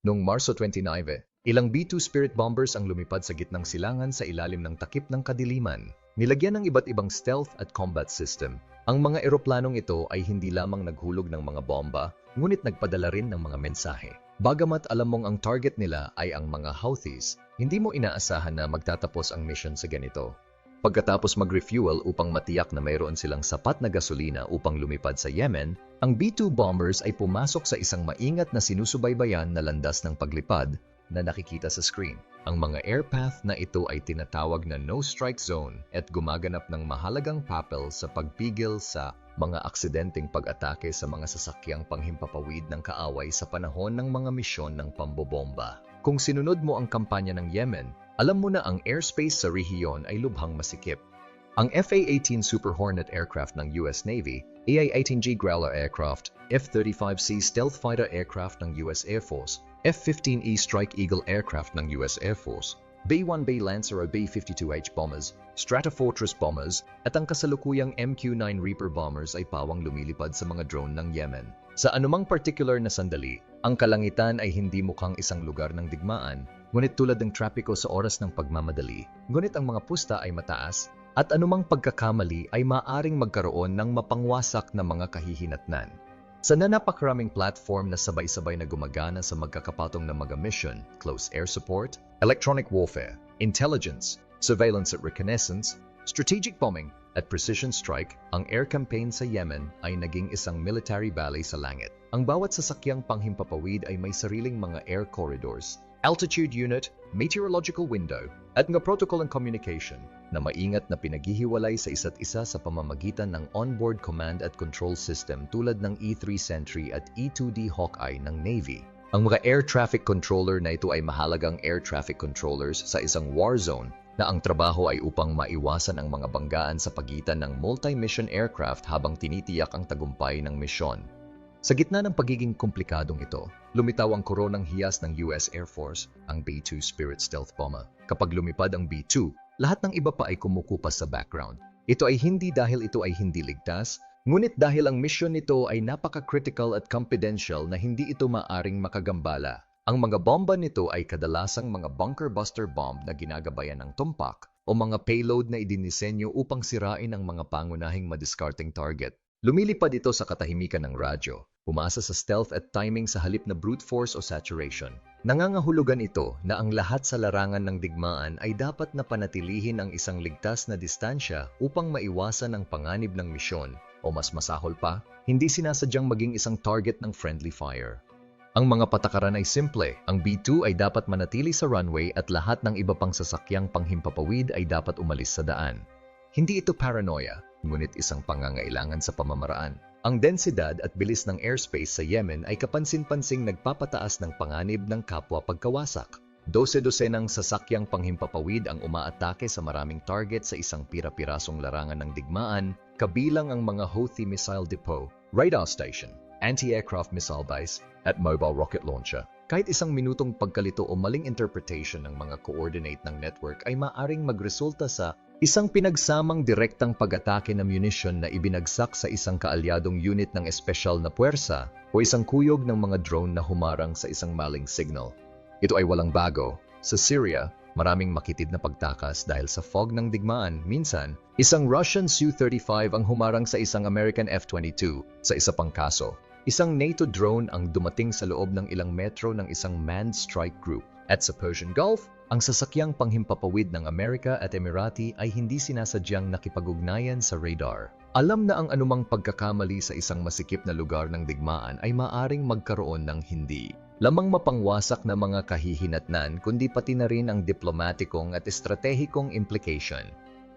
Noong Marso 29, ilang B-2 Spirit bombers ang lumipad sa gitnang silangan sa ilalim ng takip ng kadiliman. Nilagyan ng iba't ibang stealth at combat system. Ang mga eroplanong ito ay hindi lamang naghulog ng mga bomba, ngunit nagpadala rin ng mga mensahe. Bagamat alam mong ang target nila ay ang mga Houthis, hindi mo inaasahan na magtatapos ang mission sa ganito. Pagkatapos mag-refuel upang matiyak na mayroon silang sapat na gasolina upang lumipad sa Yemen, ang B-2 bombers ay pumasok sa isang maingat na sinusubaybayan na landas ng paglipad na nakikita sa screen. Ang mga air path na ito ay tinatawag na no-strike zone at gumaganap ng mahalagang papel sa pagpigil sa mga aksidenteng pag-atake sa mga sasakyang panghimpapawid ng kaaway sa panahon ng mga misyon ng pambobomba. Kung sinunod mo ang kampanya ng Yemen, alam mo na ang airspace sa rehiyon ay lubhang masikip. Ang FA-18 Super Hornet aircraft ng US Navy, AI-18G Growler aircraft, F-35C stealth fighter aircraft ng US Air Force, F-15E Strike Eagle aircraft ng US Air Force, B-1B Lancer o B-52H bombers, Stratofortress bombers, at ang kasalukuyang MQ-9 Reaper bombers ay pawang lumilipad sa mga drone ng Yemen. Sa anumang particular na sandali, ang kalangitan ay hindi mukhang isang lugar ng digmaan, ngunit tulad ng trapiko sa oras ng pagmamadali, ngunit ang mga pusta ay mataas, at anumang pagkakamali ay maaring magkaroon ng mapangwasak na mga kahihinatnan. Sa nanapakaraming platform na sabay-sabay na gumagana sa magkakapatong na mga mission, close air support, electronic warfare, intelligence, surveillance at reconnaissance, strategic bombing, at precision strike, ang air campaign sa Yemen ay naging isang military ballet sa langit. Ang bawat sasakyang panghimpapawid ay may sariling mga air corridors, altitude unit, meteorological window, at nga protocol and communication na maingat na pinaghihiwalay sa isa't isa sa pamamagitan ng onboard command at control system tulad ng E3 Sentry at E2D Hawkeye ng Navy. Ang mga air traffic controller na ito ay mahalagang air traffic controllers sa isang war zone na ang trabaho ay upang maiwasan ang mga banggaan sa pagitan ng multi-mission aircraft habang tinitiyak ang tagumpay ng misyon. Sa gitna ng pagiging komplikadong ito, lumitaw ang koronang hiyas ng US Air Force, ang B-2 Spirit Stealth Bomber. Kapag lumipad ang B-2, lahat ng iba pa ay kumukupas sa background. Ito ay hindi dahil ito ay hindi ligtas, ngunit dahil ang mission nito ay napaka-critical at confidential na hindi ito maaring makagambala. Ang mga bomba nito ay kadalasang mga bunker buster bomb na ginagabayan ng tumpak o mga payload na idinisenyo upang sirain ang mga pangunahing madiskarteng target. Lumilipad ito sa katahimikan ng radyo, umasa sa stealth at timing sa halip na brute force o saturation. Nangangahulugan ito na ang lahat sa larangan ng digmaan ay dapat na panatilihin ang isang ligtas na distansya upang maiwasan ang panganib ng misyon o mas masahol pa, hindi sinasadyang maging isang target ng friendly fire. Ang mga patakaran ay simple. Ang B-2 ay dapat manatili sa runway at lahat ng iba pang sasakyang panghimpapawid ay dapat umalis sa daan. Hindi ito paranoia, ngunit isang pangangailangan sa pamamaraan. Ang densidad at bilis ng airspace sa Yemen ay kapansin-pansing nagpapataas ng panganib ng kapwa pagkawasak. Dose-dosenang sasakyang panghimpapawid ang umaatake sa maraming target sa isang pira-pirasong larangan ng digmaan, kabilang ang mga Houthi missile depot, radar station, anti-aircraft missile base, at mobile rocket launcher. Kahit isang minutong pagkalito o maling interpretation ng mga coordinate ng network ay maaring magresulta sa isang pinagsamang direktang pag-atake na munition na ibinagsak sa isang kaalyadong unit ng espesyal na puwersa o isang kuyog ng mga drone na humarang sa isang maling signal. Ito ay walang bago. Sa Syria, maraming makitid na pagtakas dahil sa fog ng digmaan. Minsan, isang Russian Su-35 ang humarang sa isang American F-22 sa isa pang kaso. Isang NATO drone ang dumating sa loob ng ilang metro ng isang manned strike group. At sa Persian Gulf, ang sasakyang panghimpapawid ng Amerika at Emirati ay hindi sinasadyang nakipag-ugnayan sa radar. Alam na ang anumang pagkakamali sa isang masikip na lugar ng digmaan ay maaring magkaroon ng hindi lamang mapangwasak na mga kahihinatnan kundi pati na rin ang diplomatikong at estratehikong implication.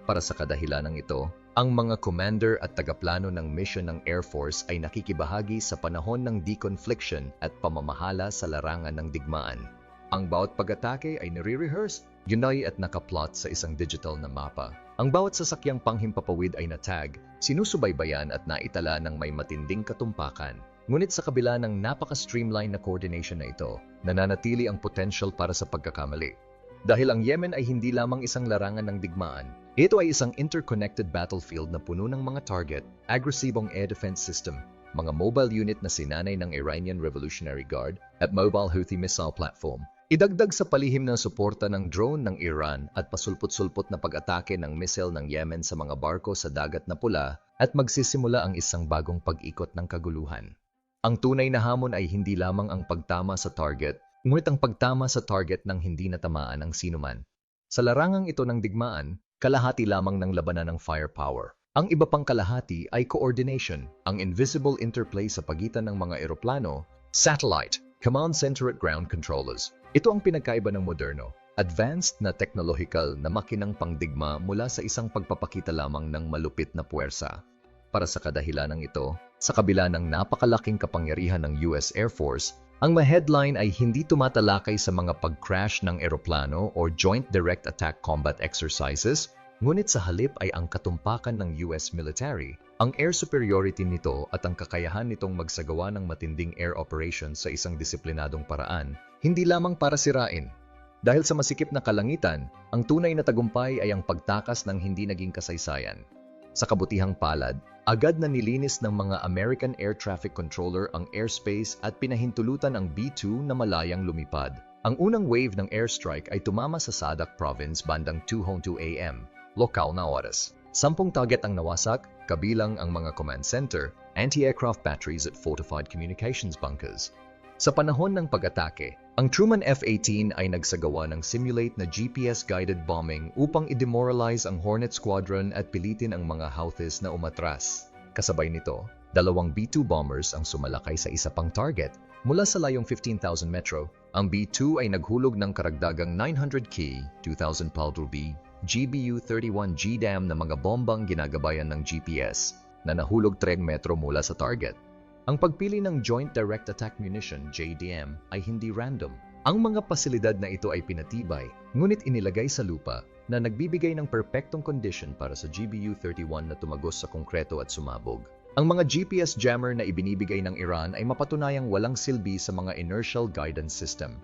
Para sa kadahilanang ito, ang mga commander at tagaplano ng mission ng Air Force ay nakikibahagi sa panahon ng deconfliction at pamamahala sa larangan ng digmaan. Ang bawat pag-atake ay nire-rehearse, ginay at nakaplot sa isang digital na mapa. Ang bawat sasakyang panghimpapawid ay natag, sinusubaybayan at naitala ng may matinding katumpakan. Ngunit sa kabila ng napaka-streamline na coordination na ito, nananatili ang potential para sa pagkakamali. Dahil ang Yemen ay hindi lamang isang larangan ng digmaan, ito ay isang interconnected battlefield na puno ng mga target, agresibong air defense system, mga mobile unit na sinanay ng Iranian Revolutionary Guard at mobile Houthi missile platform. Idagdag sa palihim ng suporta ng drone ng Iran at pasulpot-sulpot na pag-atake ng missile ng Yemen sa mga barko sa dagat na pula at magsisimula ang isang bagong pag-ikot ng kaguluhan. Ang tunay na hamon ay hindi lamang ang pagtama sa target, ngunit ang pagtama sa target ng hindi natamaan ang sinuman. Sa larangang ito ng digmaan, kalahati lamang ng labanan ng firepower. Ang iba pang kalahati ay coordination, ang invisible interplay sa pagitan ng mga eroplano, satellite, command center at ground controllers. Ito ang pinagkaiba ng moderno, advanced na technological na makinang pangdigma mula sa isang pagpapakita lamang ng malupit na puwersa. Para sa kadahilanang ito, sa kabila ng napakalaking kapangyarihan ng US Air Force, ang ma-headline ay hindi tumatalakay sa mga pag-crash ng eroplano or Joint Direct Attack Combat Exercises, ngunit sa halip ay ang katumpakan ng US military, ang air superiority nito at ang kakayahan nitong magsagawa ng matinding air operations sa isang disiplinadong paraan, hindi lamang para sirain. Dahil sa masikip na kalangitan, ang tunay na tagumpay ay ang pagtakas ng hindi naging kasaysayan. Sa kabutihang palad, agad na nilinis ng mga American Air Traffic Controller ang airspace at pinahintulutan ang B-2 na malayang lumipad. Ang unang wave ng airstrike ay tumama sa Sadak Province bandang 2.02 a.m lokal na oras. Sampung target ang nawasak, kabilang ang mga command center, anti-aircraft batteries at fortified communications bunkers. Sa panahon ng pag-atake, ang Truman F-18 ay nagsagawa ng simulate na GPS-guided bombing upang i-demoralize ang Hornet Squadron at pilitin ang mga Houthis na umatras. Kasabay nito, dalawang B-2 bombers ang sumalakay sa isa pang target. Mula sa layong 15,000 metro, ang B-2 ay naghulog ng karagdagang 900 key, 2,000 Paldrubee, GBU-31G dam na mga bombang ginagabayan ng GPS na nahulog 3 metro mula sa target. Ang pagpili ng Joint Direct Attack Munition JDM ay hindi random. Ang mga pasilidad na ito ay pinatibay, ngunit inilagay sa lupa na nagbibigay ng perpektong condition para sa GBU-31 na tumagos sa konkreto at sumabog. Ang mga GPS jammer na ibinibigay ng Iran ay mapatunayang walang silbi sa mga inertial guidance system.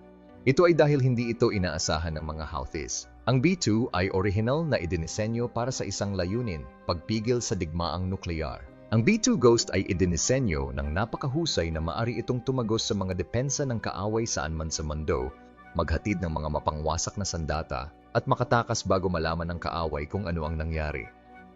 Ito ay dahil hindi ito inaasahan ng mga Houthis. Ang B-2 ay orihinal na idinisenyo para sa isang layunin, pagpigil sa digmaang nuklear. Ang B-2 Ghost ay idinisenyo ng napakahusay na maari itong tumagos sa mga depensa ng kaaway saan man sa mundo, maghatid ng mga mapangwasak na sandata, at makatakas bago malaman ng kaaway kung ano ang nangyari.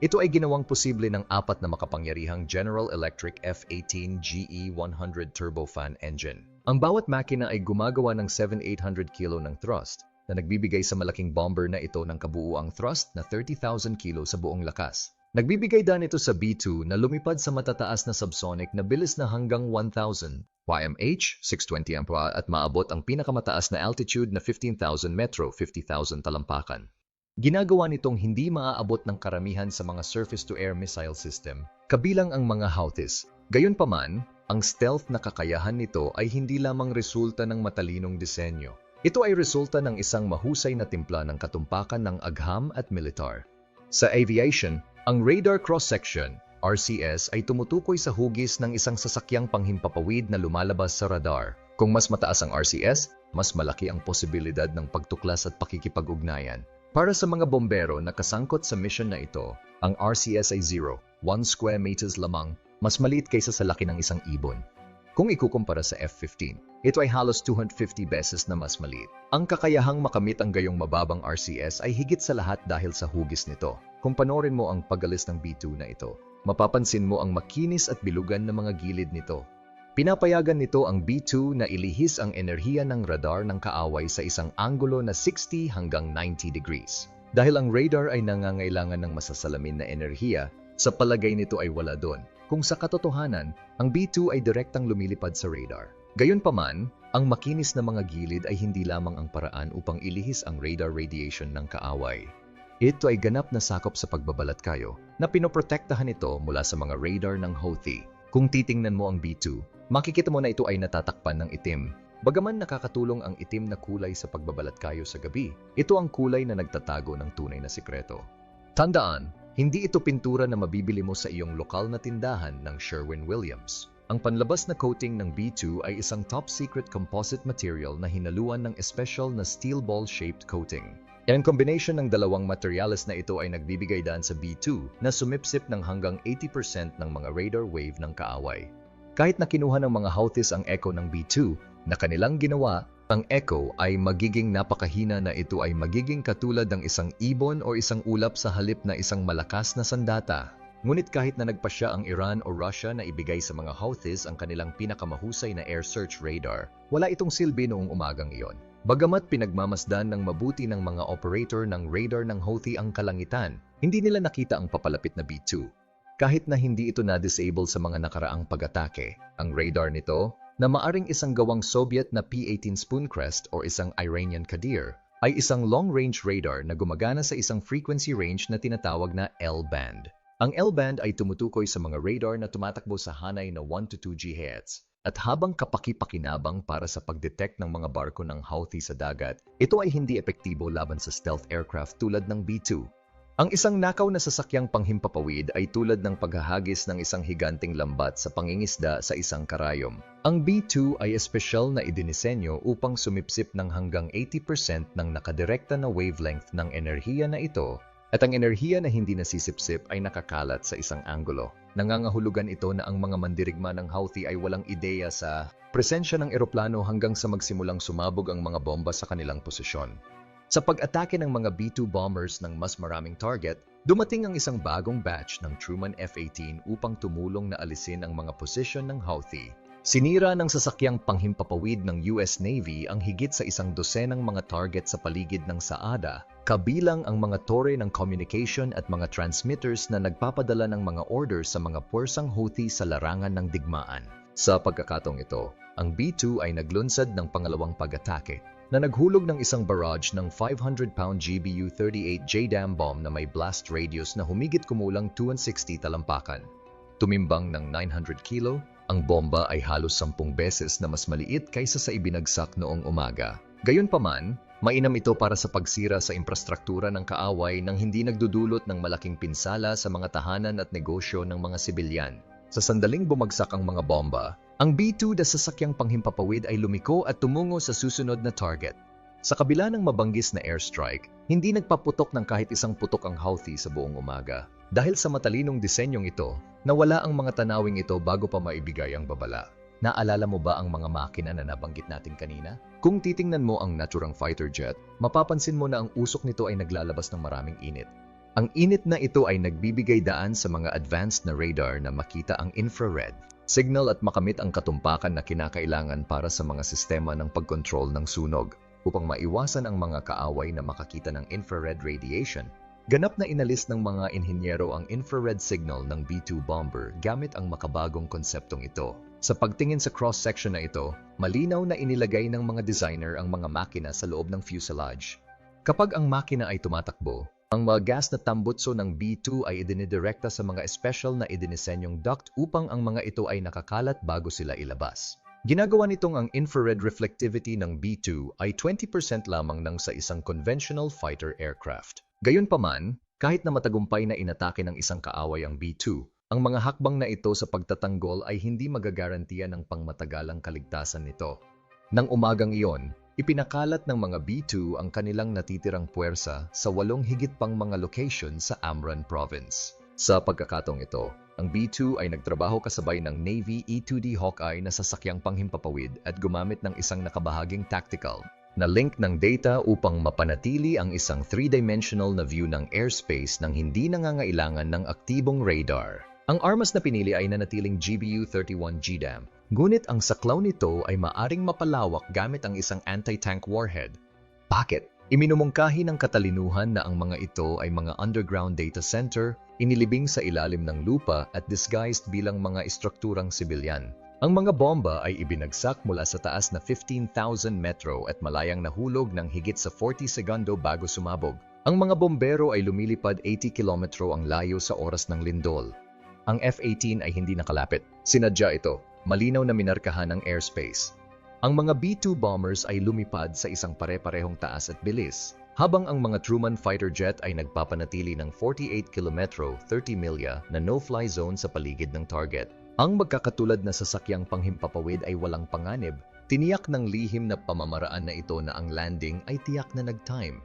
Ito ay ginawang posible ng apat na makapangyarihang General Electric F-18 GE-100 turbofan engine. Ang bawat makina ay gumagawa ng 7,800 kilo ng thrust, na nagbibigay sa malaking bomber na ito ng kabuuang thrust na 30,000 kilo sa buong lakas. Nagbibigay din ito sa B-2 na lumipad sa matataas na subsonic na bilis na hanggang 1,000 YMH 620 ampere at maabot ang pinakamataas na altitude na 15,000 metro 50,000 talampakan. Ginagawa nitong hindi maaabot ng karamihan sa mga surface-to-air missile system, kabilang ang mga Houthis. Gayunpaman, ang stealth na kakayahan nito ay hindi lamang resulta ng matalinong disenyo. Ito ay resulta ng isang mahusay na timpla ng katumpakan ng agham at militar. Sa aviation, ang radar cross-section, RCS, ay tumutukoy sa hugis ng isang sasakyang panghimpapawid na lumalabas sa radar. Kung mas mataas ang RCS, mas malaki ang posibilidad ng pagtuklas at pakikipag-ugnayan. Para sa mga bombero na kasangkot sa mission na ito, ang RCS ay 0, 1 square meters lamang, mas maliit kaysa sa laki ng isang ibon. Kung ikukumpara sa F-15, ito ay halos 250 beses na mas maliit. Ang kakayahang makamit ang gayong mababang RCS ay higit sa lahat dahil sa hugis nito. Kung panorin mo ang pagalis ng B-2 na ito, mapapansin mo ang makinis at bilugan na mga gilid nito. Pinapayagan nito ang B-2 na ilihis ang enerhiya ng radar ng kaaway sa isang anggulo na 60 hanggang 90 degrees. Dahil ang radar ay nangangailangan ng masasalamin na enerhiya, sa palagay nito ay wala doon kung sa katotohanan, ang B-2 ay direktang lumilipad sa radar. Gayunpaman, ang makinis na mga gilid ay hindi lamang ang paraan upang ilihis ang radar radiation ng kaaway. Ito ay ganap na sakop sa pagbabalat kayo na pinoprotektahan ito mula sa mga radar ng Houthi. Kung titingnan mo ang B-2, makikita mo na ito ay natatakpan ng itim. Bagaman nakakatulong ang itim na kulay sa pagbabalat kayo sa gabi, ito ang kulay na nagtatago ng tunay na sikreto. Tandaan, hindi ito pintura na mabibili mo sa iyong lokal na tindahan ng Sherwin-Williams. Ang panlabas na coating ng B2 ay isang top-secret composite material na hinaluan ng special na steel ball-shaped coating. Ang combination ng dalawang materyales na ito ay nagbibigay daan sa B2 na sumipsip ng hanggang 80% ng mga radar wave ng kaaway. Kahit na kinuha ng mga Houthis ang echo ng B2 na kanilang ginawa, ang echo ay magiging napakahina na ito ay magiging katulad ng isang ibon o isang ulap sa halip na isang malakas na sandata. Ngunit kahit na nagpasya ang Iran o Russia na ibigay sa mga Houthis ang kanilang pinakamahusay na air search radar, wala itong silbi noong umagang iyon. Bagamat pinagmamasdan ng mabuti ng mga operator ng radar ng Houthi ang kalangitan, hindi nila nakita ang papalapit na B-2. Kahit na hindi ito na-disable sa mga nakaraang pag-atake, ang radar nito, na maaring isang gawang Soviet na P-18 Spooncrest o isang Iranian Kadir, ay isang long-range radar na gumagana sa isang frequency range na tinatawag na L-band. Ang L-band ay tumutukoy sa mga radar na tumatakbo sa hanay na 1 to 2 GHz. At habang kapaki-pakinabang para sa pagdetect ng mga barko ng Houthi sa dagat, ito ay hindi epektibo laban sa stealth aircraft tulad ng B-2. Ang isang nakaw na sasakyang panghimpapawid ay tulad ng paghahagis ng isang higanting lambat sa pangingisda sa isang karayom. Ang B-2 ay espesyal na idinisenyo upang sumipsip ng hanggang 80% ng nakadirekta na wavelength ng enerhiya na ito at ang enerhiya na hindi nasisipsip ay nakakalat sa isang anggulo. Nangangahulugan ito na ang mga mandirigma ng Houthi ay walang ideya sa presensya ng eroplano hanggang sa magsimulang sumabog ang mga bomba sa kanilang posisyon. Sa pag-atake ng mga B-2 bombers ng mas maraming target, dumating ang isang bagong batch ng Truman F-18 upang tumulong na alisin ang mga posisyon ng Houthi Sinira ng sasakyang panghimpapawid ng US Navy ang higit sa isang dosenang mga target sa paligid ng Saada, kabilang ang mga tore ng communication at mga transmitters na nagpapadala ng mga orders sa mga puwersang Houthi sa larangan ng digmaan. Sa pagkakatong ito, ang B-2 ay naglunsad ng pangalawang pag-atake na naghulog ng isang barrage ng 500-pound GBU-38 JDAM bomb na may blast radius na humigit kumulang 260 talampakan. Tumimbang ng 900 kilo ang bomba ay halos sampung beses na mas maliit kaysa sa ibinagsak noong umaga. Gayunpaman, mainam ito para sa pagsira sa infrastruktura ng kaaway nang hindi nagdudulot ng malaking pinsala sa mga tahanan at negosyo ng mga sibilyan. Sa sandaling bumagsak ang mga bomba, ang B-2 na sasakyang panghimpapawid ay lumiko at tumungo sa susunod na target. Sa kabila ng mabanggis na airstrike, hindi nagpaputok ng kahit isang putok ang Houthi sa buong umaga. Dahil sa matalinong disenyong ito, nawala ang mga tanawing ito bago pa maibigay ang babala. Naalala mo ba ang mga makina na nabanggit natin kanina? Kung titingnan mo ang naturang fighter jet, mapapansin mo na ang usok nito ay naglalabas ng maraming init. Ang init na ito ay nagbibigay daan sa mga advanced na radar na makita ang infrared, signal at makamit ang katumpakan na kinakailangan para sa mga sistema ng pagkontrol ng sunog upang maiwasan ang mga kaaway na makakita ng infrared radiation. Ganap na inalis ng mga inhinyero ang infrared signal ng B-2 bomber gamit ang makabagong konseptong ito. Sa pagtingin sa cross-section na ito, malinaw na inilagay ng mga designer ang mga makina sa loob ng fuselage. Kapag ang makina ay tumatakbo, ang mga gas na tambutso ng B-2 ay idinidirekta sa mga special na idinisenyong duct upang ang mga ito ay nakakalat bago sila ilabas. Ginagawa nitong ang infrared reflectivity ng B-2 ay 20% lamang ng sa isang conventional fighter aircraft. Gayunpaman, kahit na matagumpay na inatake ng isang kaaway ang B-2, ang mga hakbang na ito sa pagtatanggol ay hindi magagarantiya ng pangmatagalang kaligtasan nito. Nang umagang iyon, ipinakalat ng mga B-2 ang kanilang natitirang puwersa sa walong higit pang mga location sa Amran Province. Sa pagkakatong ito, ang B-2 ay nagtrabaho kasabay ng Navy E-2D Hawkeye na sasakyang panghimpapawid at gumamit ng isang nakabahaging tactical na link ng data upang mapanatili ang isang three-dimensional na view ng airspace nang hindi nangangailangan ng aktibong radar. Ang armas na pinili ay nanatiling GBU-31 GDAM, ngunit ang saklaw nito ay maaring mapalawak gamit ang isang anti-tank warhead. Bakit? Iminumungkahi ng katalinuhan na ang mga ito ay mga underground data center, inilibing sa ilalim ng lupa at disguised bilang mga istrukturang sibilyan. Ang mga bomba ay ibinagsak mula sa taas na 15,000 metro at malayang nahulog ng higit sa 40 segundo bago sumabog. Ang mga bombero ay lumilipad 80 kilometro ang layo sa oras ng lindol. Ang F-18 ay hindi nakalapit. Sinadya ito. Malinaw na minarkahan ang airspace. Ang mga B-2 bombers ay lumipad sa isang pare-parehong taas at bilis, habang ang mga Truman fighter jet ay nagpapanatili ng 48 km 30 milya na no-fly zone sa paligid ng target. Ang magkakatulad na sasakyang panghimpapawid ay walang panganib, tiniyak ng lihim na pamamaraan na ito na ang landing ay tiyak na nag-time.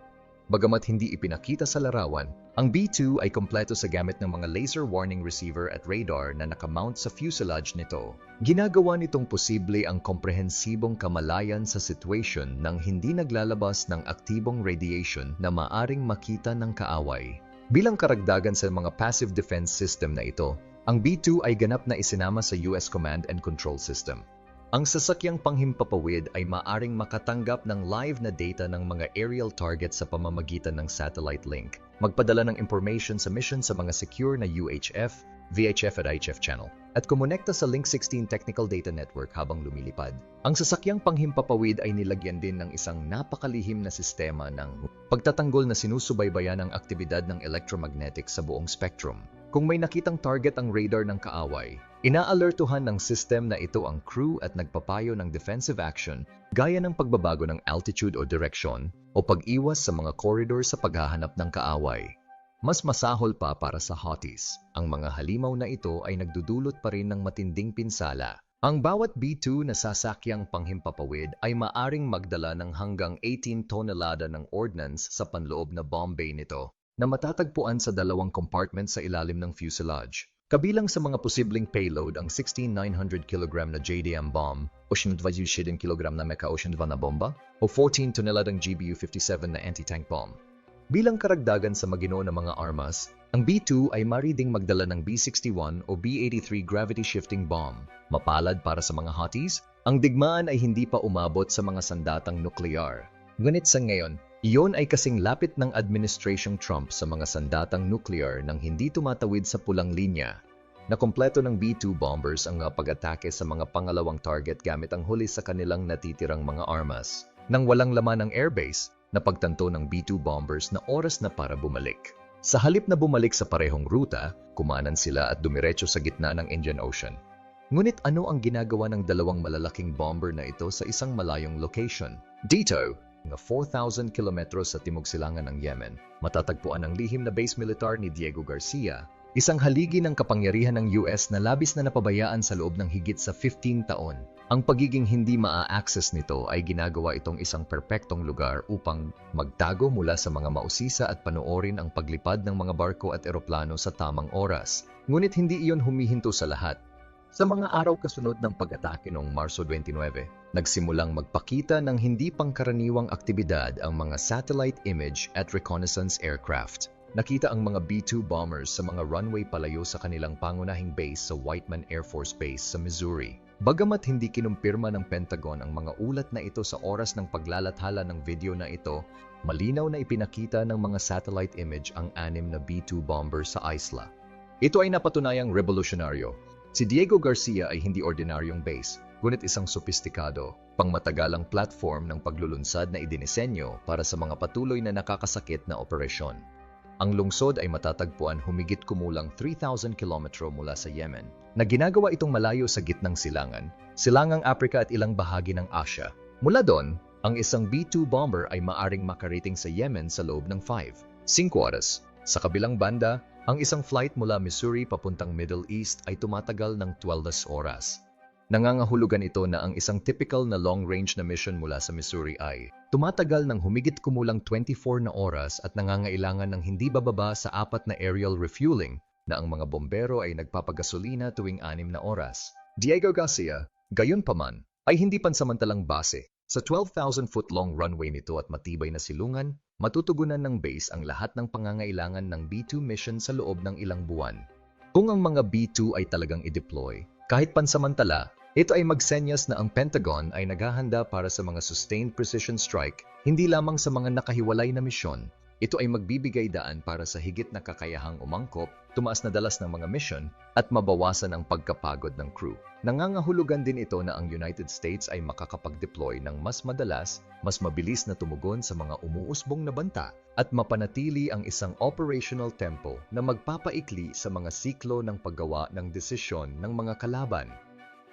Bagamat hindi ipinakita sa larawan, Ang B-2 ay kompleto sa gamit ng mga laser warning receiver at radar na nakamount sa fuselage nito. Ginagawa nitong posible ang komprehensibong kamalayan sa situation nang hindi naglalabas ng aktibong radiation na maaring makita ng kaaway. Bilang karagdagan sa mga passive defense system na ito, ang B-2 ay ganap na isinama sa US Command and Control System. Ang sasakyang panghimpapawid ay maaring makatanggap ng live na data ng mga aerial target sa pamamagitan ng satellite link, magpadala ng information sa mission sa mga secure na UHF, VHF at IHF channel, at kumonekta sa Link 16 Technical Data Network habang lumilipad. Ang sasakyang panghimpapawid ay nilagyan din ng isang napakalihim na sistema ng pagtatanggol na sinusubaybayan ang aktibidad ng electromagnetic sa buong spectrum. Kung may nakitang target ang radar ng kaaway, Inaalertuhan ng system na ito ang crew at nagpapayo ng defensive action gaya ng pagbabago ng altitude o direksyon o pag-iwas sa mga corridor sa paghahanap ng kaaway. Mas masahol pa para sa hotties, ang mga halimaw na ito ay nagdudulot pa rin ng matinding pinsala. Ang bawat B-2 na sasakyang panghimpapawid ay maaring magdala ng hanggang 18 tonelada ng ordnance sa panloob na bomb bay nito na matatagpuan sa dalawang compartment sa ilalim ng fuselage. Kabilang sa mga posibleng payload ang 16,900 kg na JDM bomb, 827 kg na Mecha 82 na bomba, o 14 toneladang GBU-57 na anti-tank bomb. Bilang karagdagan sa magino ng mga armas, ang B-2 ay mariding magdala ng B-61 o B-83 gravity shifting bomb. Mapalad para sa mga hotties, ang digmaan ay hindi pa umabot sa mga sandatang nuklear. Ngunit sa ngayon, iyon ay kasing lapit ng Administrasyong Trump sa mga sandatang nuclear nang hindi tumatawid sa pulang linya. Na kompleto ng B-2 bombers ang pag-atake sa mga pangalawang target gamit ang huli sa kanilang natitirang mga armas. Nang walang laman ng airbase, napagtanto ng B-2 bombers na oras na para bumalik. Sa halip na bumalik sa parehong ruta, kumanan sila at dumiretso sa gitna ng Indian Ocean. Ngunit ano ang ginagawa ng dalawang malalaking bomber na ito sa isang malayong location? Dito, na 4,000 kilometros sa timog silangan ng Yemen, matatagpuan ang lihim na base militar ni Diego Garcia, isang haligi ng kapangyarihan ng US na labis na napabayaan sa loob ng higit sa 15 taon. Ang pagiging hindi maa-access nito ay ginagawa itong isang perpektong lugar upang magtago mula sa mga mausisa at panoorin ang paglipad ng mga barko at eroplano sa tamang oras. Ngunit hindi iyon humihinto sa lahat. Sa mga araw kasunod ng pag-atake noong Marso 29, nagsimulang magpakita ng hindi pangkaraniwang aktibidad ang mga satellite image at reconnaissance aircraft. Nakita ang mga B-2 bombers sa mga runway palayo sa kanilang pangunahing base sa Whiteman Air Force Base sa Missouri. Bagamat hindi kinumpirma ng Pentagon ang mga ulat na ito sa oras ng paglalathala ng video na ito, malinaw na ipinakita ng mga satellite image ang anim na B-2 bombers sa isla. Ito ay napatunayang revolusyonaryo Si Diego Garcia ay hindi ordinaryong base, ngunit isang sopistikado, pangmatagalang platform ng paglulunsad na idinisenyo para sa mga patuloy na nakakasakit na operasyon. Ang lungsod ay matatagpuan humigit kumulang 3,000 kilometro mula sa Yemen, na ginagawa itong malayo sa gitnang silangan, silangang Africa at ilang bahagi ng Asia. Mula doon, ang isang B-2 bomber ay maaring makarating sa Yemen sa loob ng 5, 5 oras. Sa kabilang banda, ang isang flight mula Missouri papuntang Middle East ay tumatagal ng 12 oras. Nangangahulugan ito na ang isang typical na long-range na mission mula sa Missouri ay tumatagal ng humigit kumulang 24 na oras at nangangailangan ng hindi bababa sa apat na aerial refueling na ang mga bombero ay nagpapagasolina tuwing anim na oras. Diego Garcia, gayon paman, ay hindi pansamantalang base. Sa 12,000-foot-long runway nito at matibay na silungan, matutugunan ng base ang lahat ng pangangailangan ng B-2 mission sa loob ng ilang buwan. Kung ang mga B-2 ay talagang i-deploy, kahit pansamantala, ito ay magsenyas na ang Pentagon ay naghahanda para sa mga sustained precision strike, hindi lamang sa mga nakahiwalay na misyon, ito ay magbibigay daan para sa higit na kakayahang umangkop, tumaas na dalas ng mga mission, at mabawasan ang pagkapagod ng crew. Nangangahulugan din ito na ang United States ay makakapag-deploy ng mas madalas, mas mabilis na tumugon sa mga umuusbong na banta, at mapanatili ang isang operational tempo na magpapaikli sa mga siklo ng paggawa ng desisyon ng mga kalaban.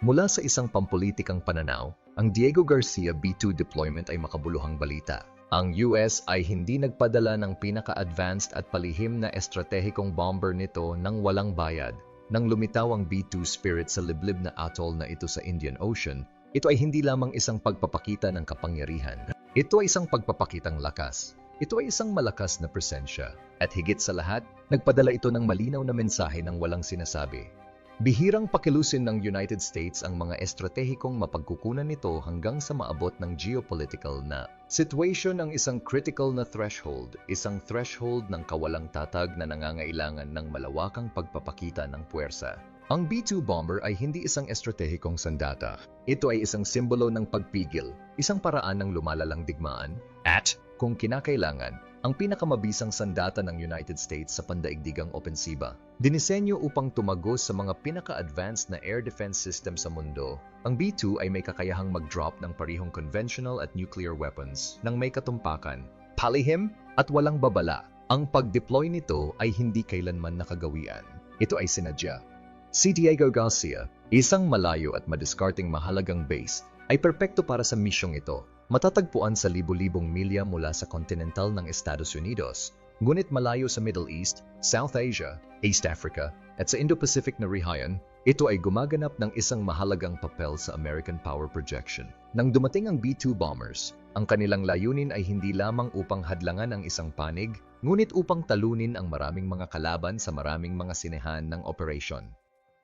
Mula sa isang pampolitikang pananaw, ang Diego Garcia B-2 deployment ay makabuluhang balita. Ang US ay hindi nagpadala ng pinaka-advanced at palihim na estratehikong bomber nito nang walang bayad. Nang lumitaw ang B-2 Spirit sa liblib na atoll na ito sa Indian Ocean, ito ay hindi lamang isang pagpapakita ng kapangyarihan. Ito ay isang pagpapakitang lakas. ito ay isang malakas na presensya. At higit sa lahat, nagpadala ito ng malinaw na mensahe ng walang sinasabi. Bihirang pakilusin ng United States ang mga estratehikong mapagkukunan nito hanggang sa maabot ng geopolitical na situation ng isang critical na threshold, isang threshold ng kawalang tatag na nangangailangan ng malawakang pagpapakita ng puwersa. Ang B-2 bomber ay hindi isang estratehikong sandata. Ito ay isang simbolo ng pagpigil, isang paraan ng lumalalang digmaan, at, kung kinakailangan, ang pinakamabisang sandata ng United States sa pandaigdigang opensiba. Dinisenyo upang tumagos sa mga pinaka-advanced na air defense system sa mundo, ang B-2 ay may kakayahang mag-drop ng parihong conventional at nuclear weapons nang may katumpakan, palihim at walang babala. Ang pag-deploy nito ay hindi kailanman nakagawian. Ito ay sinadya. Si Diego Garcia, isang malayo at madiskarting mahalagang base, ay perpekto para sa misyong ito matatagpuan sa libu-libong milya mula sa kontinental ng Estados Unidos, ngunit malayo sa Middle East, South Asia, East Africa, at sa Indo-Pacific na rehiyon, ito ay gumaganap ng isang mahalagang papel sa American power projection. Nang dumating ang B-2 bombers, ang kanilang layunin ay hindi lamang upang hadlangan ang isang panig, ngunit upang talunin ang maraming mga kalaban sa maraming mga sinehan ng operation.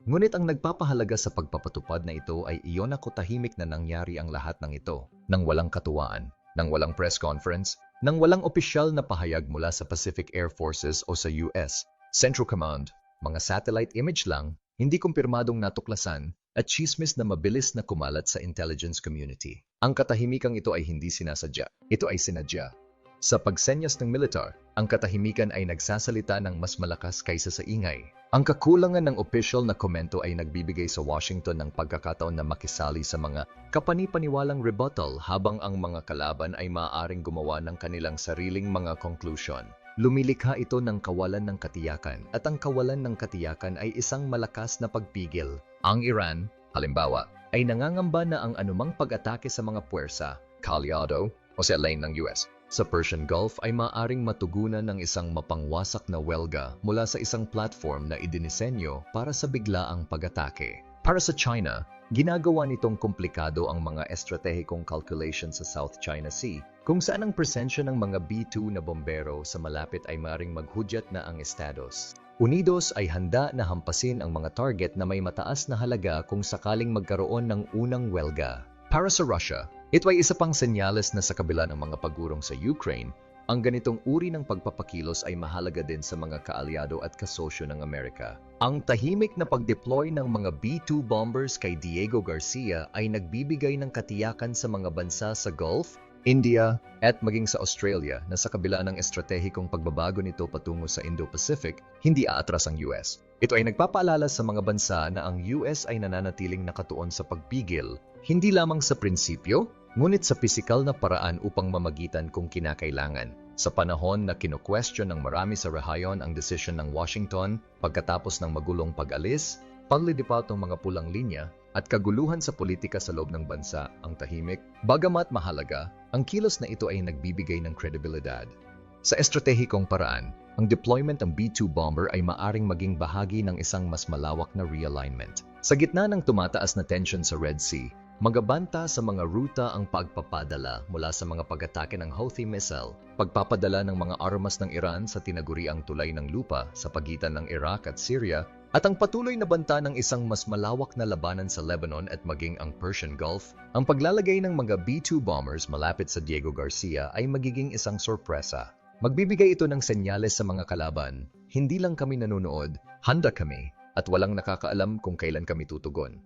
Ngunit ang nagpapahalaga sa pagpapatupad na ito ay iyon ako tahimik na nangyari ang lahat ng ito, nang walang katuwaan, nang walang press conference, nang walang opisyal na pahayag mula sa Pacific Air Forces o sa US, Central Command, mga satellite image lang, hindi kumpirmadong natuklasan, at chismis na mabilis na kumalat sa intelligence community. Ang katahimikang ito ay hindi sinasadya. Ito ay sinadya. Sa pagsenyas ng militar, ang katahimikan ay nagsasalita ng mas malakas kaysa sa ingay. Ang kakulangan ng official na komento ay nagbibigay sa Washington ng pagkakataon na makisali sa mga kapani-paniwalang rebuttal habang ang mga kalaban ay maaaring gumawa ng kanilang sariling mga conclusion. Lumilikha ito ng kawalan ng katiyakan at ang kawalan ng katiyakan ay isang malakas na pagpigil. Ang Iran, halimbawa, ay nangangamba na ang anumang pag-atake sa mga puwersa, kalyado o sa lane ng US sa Persian Gulf ay maaring matugunan ng isang mapangwasak na welga mula sa isang platform na idinisenyo para sa biglaang pag-atake. Para sa China, ginagawa nitong komplikado ang mga estratehikong calculation sa South China Sea kung saan ang presensya ng mga B-2 na bombero sa malapit ay maring maghudyat na ang Estados. Unidos ay handa na hampasin ang mga target na may mataas na halaga kung sakaling magkaroon ng unang welga. Para sa Russia, ito ay isa pang senyales na sa kabila ng mga pagurong sa Ukraine, ang ganitong uri ng pagpapakilos ay mahalaga din sa mga kaalyado at kasosyo ng Amerika. Ang tahimik na pag-deploy ng mga B-2 bombers kay Diego Garcia ay nagbibigay ng katiyakan sa mga bansa sa Gulf, India, at maging sa Australia na sa kabila ng estratehikong pagbabago nito patungo sa Indo-Pacific, hindi aatras ang US. Ito ay nagpapaalala sa mga bansa na ang US ay nananatiling nakatuon sa pagpigil, hindi lamang sa prinsipyo, ngunit sa pisikal na paraan upang mamagitan kung kinakailangan. Sa panahon na kino-question ng marami sa rehayon ang desisyon ng Washington pagkatapos ng magulong pag-alis, paglidipat ng mga pulang linya, at kaguluhan sa politika sa loob ng bansa ang tahimik, bagamat mahalaga, ang kilos na ito ay nagbibigay ng kredibilidad. Sa estratehikong paraan, ang deployment ng B-2 bomber ay maaring maging bahagi ng isang mas malawak na realignment. Sa gitna ng tumataas na tension sa Red Sea, Magabanta sa mga ruta ang pagpapadala mula sa mga pag-atake ng Houthi missile, pagpapadala ng mga armas ng Iran sa tinaguriang tulay ng lupa sa pagitan ng Iraq at Syria, at ang patuloy na banta ng isang mas malawak na labanan sa Lebanon at maging ang Persian Gulf, ang paglalagay ng mga B-2 bombers malapit sa Diego Garcia ay magiging isang sorpresa. Magbibigay ito ng senyales sa mga kalaban, hindi lang kami nanonood, handa kami, at walang nakakaalam kung kailan kami tutugon.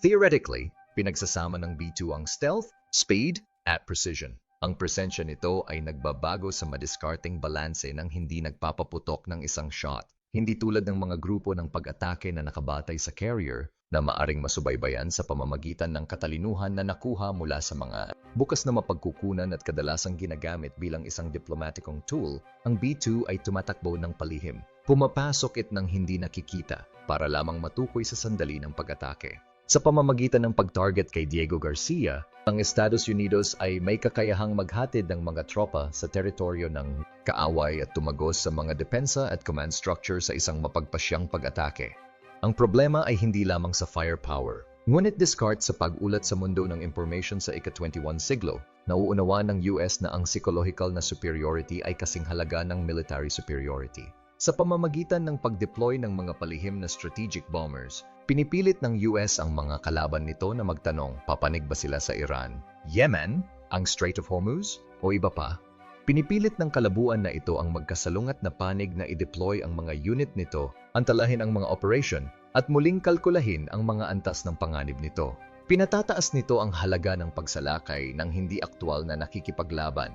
Theoretically, Pinagsasama ng B2 ang stealth, speed, at precision. Ang presensya nito ay nagbabago sa madiskarting balanse ng hindi nagpapaputok ng isang shot. Hindi tulad ng mga grupo ng pag-atake na nakabatay sa carrier na maaring masubaybayan sa pamamagitan ng katalinuhan na nakuha mula sa mga bukas na mapagkukunan at kadalasang ginagamit bilang isang diplomatikong tool, ang B2 ay tumatakbo ng palihim. Pumapasok it ng hindi nakikita para lamang matukoy sa sandali ng pag-atake. Sa pamamagitan ng pag-target kay Diego Garcia, ang Estados Unidos ay may kakayahang maghatid ng mga tropa sa teritoryo ng kaaway at tumagos sa mga depensa at command structure sa isang mapagpasyang pag-atake. Ang problema ay hindi lamang sa firepower, Ngunit discard sa pag-ulat sa mundo ng information sa ika-21 siglo, nauunawa ng US na ang psychological na superiority ay kasing halaga ng military superiority. Sa pamamagitan ng pag-deploy ng mga palihim na strategic bombers, pinipilit ng US ang mga kalaban nito na magtanong papanig ba sila sa Iran, Yemen, ang Strait of Hormuz, o iba pa. Pinipilit ng kalabuan na ito ang magkasalungat na panig na i-deploy ang mga unit nito, antalahin ang mga operation, at muling kalkulahin ang mga antas ng panganib nito. Pinatataas nito ang halaga ng pagsalakay ng hindi aktwal na nakikipaglaban.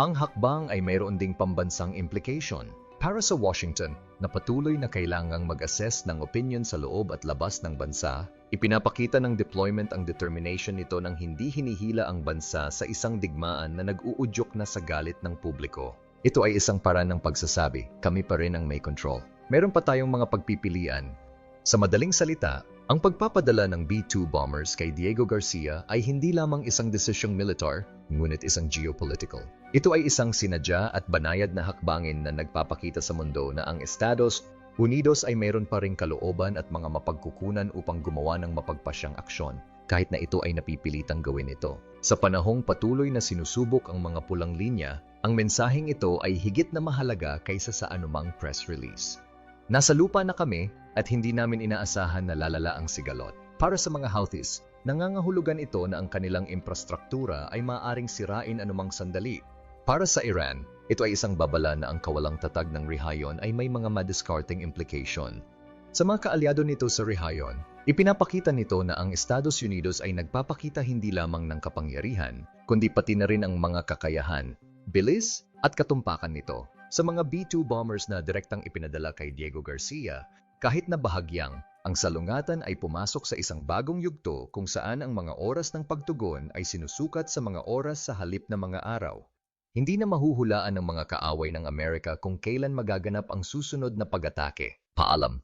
Ang hakbang ay mayroon ding pambansang implication. Para sa Washington, na patuloy na kailangang mag-assess ng opinion sa loob at labas ng bansa, ipinapakita ng deployment ang determination nito ng hindi hinihila ang bansa sa isang digmaan na nag-uudyok na sa galit ng publiko. Ito ay isang paraan ng pagsasabi, kami pa rin ang may control. Meron pa tayong mga pagpipilian. Sa madaling salita, ang pagpapadala ng B-2 bombers kay Diego Garcia ay hindi lamang isang desisyong militar, ngunit isang geopolitical. Ito ay isang sinadya at banayad na hakbangin na nagpapakita sa mundo na ang Estados Unidos ay mayroon pa ring kalooban at mga mapagkukunan upang gumawa ng mapagpasyang aksyon, kahit na ito ay napipilitang gawin ito. Sa panahong patuloy na sinusubok ang mga pulang linya, ang mensaheng ito ay higit na mahalaga kaysa sa anumang press release. Nasa lupa na kami at hindi namin inaasahan na lalala ang sigalot. Para sa mga Houthis, nangangahulugan ito na ang kanilang infrastruktura ay maaring sirain anumang sandali. Para sa Iran, ito ay isang babala na ang kawalang tatag ng rehayon ay may mga madiscarding implication. Sa mga kaalyado nito sa rehayon, ipinapakita nito na ang Estados Unidos ay nagpapakita hindi lamang ng kapangyarihan, kundi pati na rin ang mga kakayahan, bilis at katumpakan nito. Sa mga B-2 bombers na direktang ipinadala kay Diego Garcia, kahit na bahagyang, ang salungatan ay pumasok sa isang bagong yugto kung saan ang mga oras ng pagtugon ay sinusukat sa mga oras sa halip na mga araw. Hindi na mahuhulaan ng mga kaaway ng Amerika kung kailan magaganap ang susunod na pag-atake. Paalam.